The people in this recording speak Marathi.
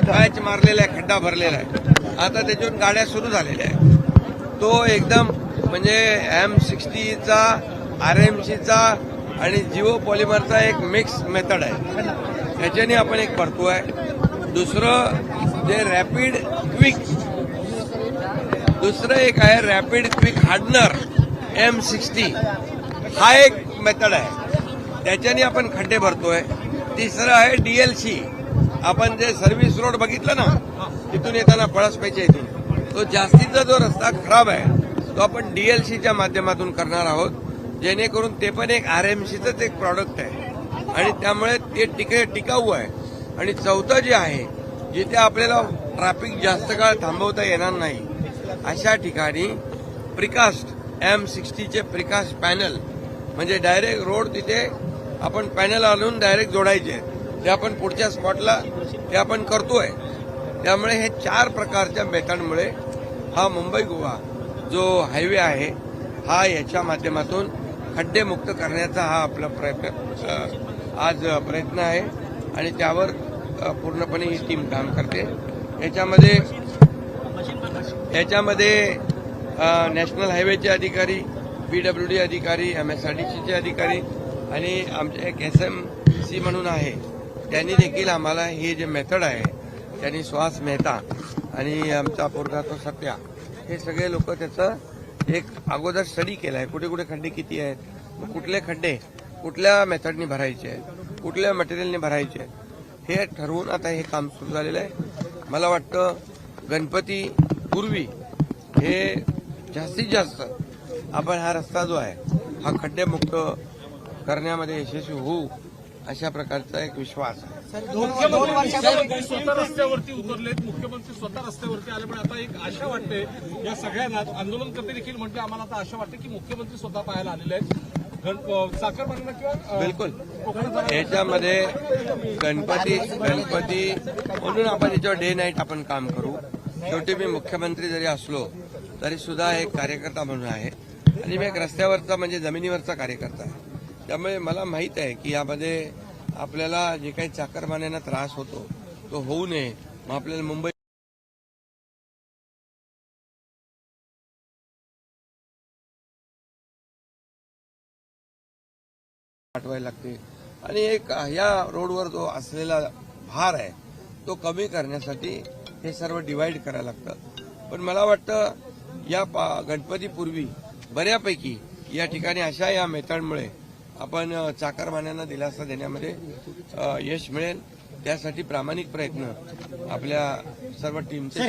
पॅच मारलेला आहे खड्डा भरलेला आहे. आता त्याच्यातून गाड्या सुरू झालेल्या आहेत. तो एकदम म्हणजे एम सिक्स्टीचा आर एम सीचा आणि जिओ पॉलिमरचा एक मिक्स मेथड आहे. त्याच्याने आपण एक भरतोय दुसरं जे रॅपिड क्विक दुसरं एक आहे rapid quick hardener M sixty हा एक मेथड आहे. त्याच्याने आपण खड्डे भरतोय. तिसरं आहे डीएलसी आपण जे सर्व्हिस रोड बघितलं ना तिथून येताना पळसपेच्या इथून. तो जास्तीचा जो रस्ता खराब आहे तो आपण डीएलसीच्या माध्यमातून करणार आहोत. जेणेकरून ते पण एक आर एम सीचंच एक प्रॉडक्ट आहे. आणि त्यामुळे ते टिके टिकाऊ आहे. आणि चौथं जे आहे जिथे आपल्याला ट्रॅफिक जास्त काळ थांबवता येणार नाही अशा ठिकाणी प्रिकास्ट एम सिक्स्टीचे प्रिकास्ट पॅनल म्हणजे डायरेक्ट रोड तिथे आपण पॅनल आणून डायरेक्ट जोडायचे. ते आपण पुढच्या स्पॉटला ते आपण करतोय. त्यामुळे हे चार प्रकारच्या मेथडमुळे हा मुंबई गोवा जो हायवे आहे हा याच्या माध्यमातून खड्डेमुक्त करण्याचा हा आपला प्रयत्न आज प्रयत्न आहे आणि त्यावर पूर्णपणे ही टीम काम करते. याच्यामध्ये याच्यामध्ये नॅशनल हायवेचे अधिकारी पीडब्ल्यूडी अधिकारी एम एस आर डी सीचे अधिकारी आणि आमचे एक एस एम सी म्हणून आहे. त्यांनी देखील आम्हाला हे जे मेथड आहे त्यांनी श्वास मेहता आणि आमचा पोरगा तो सत्या हे सगळे लोक त्याचं एक अगोदर स्टडी केला आहे. कुठे कुठे खड्डे किती आहेत? कुठले खड्डे? कुठल्या मेथडनी भरायचे आहेत? कुठल्या मटेरियलने भरायचे आहेत? हे ठरवून आता हे काम सुरू झालेलं आहे. मला वाटतं गणपती पूर्वी हे जास्तीत जास्त आपण हा रस्ता जो आहे हा खड्डेमुक्त करण्यामध्ये यशस्वी होऊ अशा प्रकारचा एक विश्वास आहे. मुख्यमंत्री स्वतः रस्त्यावरती उतरलेत. मुख्यमंत्री स्वतः रस्त्यावरती आल्यामुळे आता एक आशा वाटते या सगळ्यांना आंदोलनकर्ते देखील म्हणते आम्हाला आता आशा वाटते की मुख्यमंत्री स्वतः पाहायला आलेले आहेत. गण- साखरपणा किंवा बिलकुल. याच्यामध्ये गणपती गणपती म्हणून आपण याच्यावर डे नाईट आपण काम करू. शेवटी मी मुख्यमंत्री जरी असलो तरी सुद्धा एक कार्यकर्ता म्हणून आहे. आणि मी एक रस्त्यावरचा म्हणजे जमिनीवरचा कार्यकर्ता आहे. त्यामुळे मला माहीत आहे की यामध्ये आपल्याला जे काही चाकरमान्यांना त्रास होतो तो होऊ नये. मग आपल्याला मुंबई पाठवायला लागते. आणि एक या रोडवर जो असलेला भार आहे तो कमी करण्यासाठी हे सर्व डिवाइड करायला लागतं. पण मला वाटतं या पा- गणपतीपूर्वी बऱ्यापैकी या ठिकाणी अशा या मेथडमुळे आपण चाकरमान्यांना दिलासा देण्यामध्ये यश मिळेल त्यासाठी प्रामाणिक प्रयत्न आपल्या सर्व टीमचे